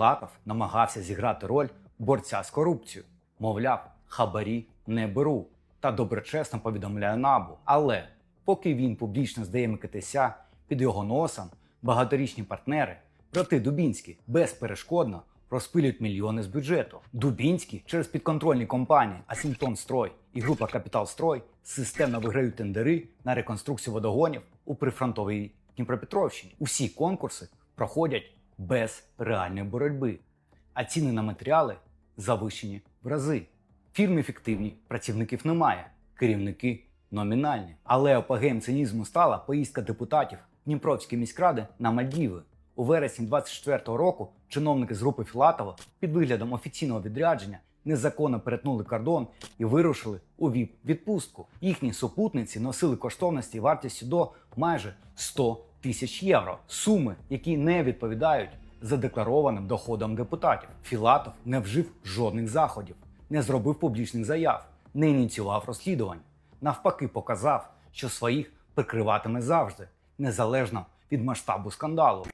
Філатов намагався зіграти роль борця з корупцією. Мовляв, хабарі не беру та доброчесно повідомляє набу. Але поки він публічно здає Микитися, під його носом багаторічні партнери, брати Дубінські, безперешкодно розпилюють мільйони з бюджету. Дубінські через підконтрольні компанії Асінтон Строй і група Капітал Строй системно виграють тендери на реконструкцію водогонів у прифронтовій Дніпропетровщині. Усі конкурси проходять без реальної боротьби, а ціни на матеріали завищені в рази. Фірми фіктивні, працівників немає, керівники номінальні. Але апогеєм цинізму стала поїздка депутатів Дніпровської міськради на Мальдіви. У вересні 24-го року чиновники з групи Філатова під виглядом офіційного відрядження незаконно перетнули кордон і вирушили у віп відпустку. Їхні супутниці носили коштовності вартістю до майже 100 тисяч євро. Суми, які не відповідають задекларованим доходам депутатів. Філатов не вжив жодних заходів, не зробив публічних заяв, не ініціював розслідувань. Навпаки, показав, що своїх прикриватиме завжди, незалежно від масштабу скандалу.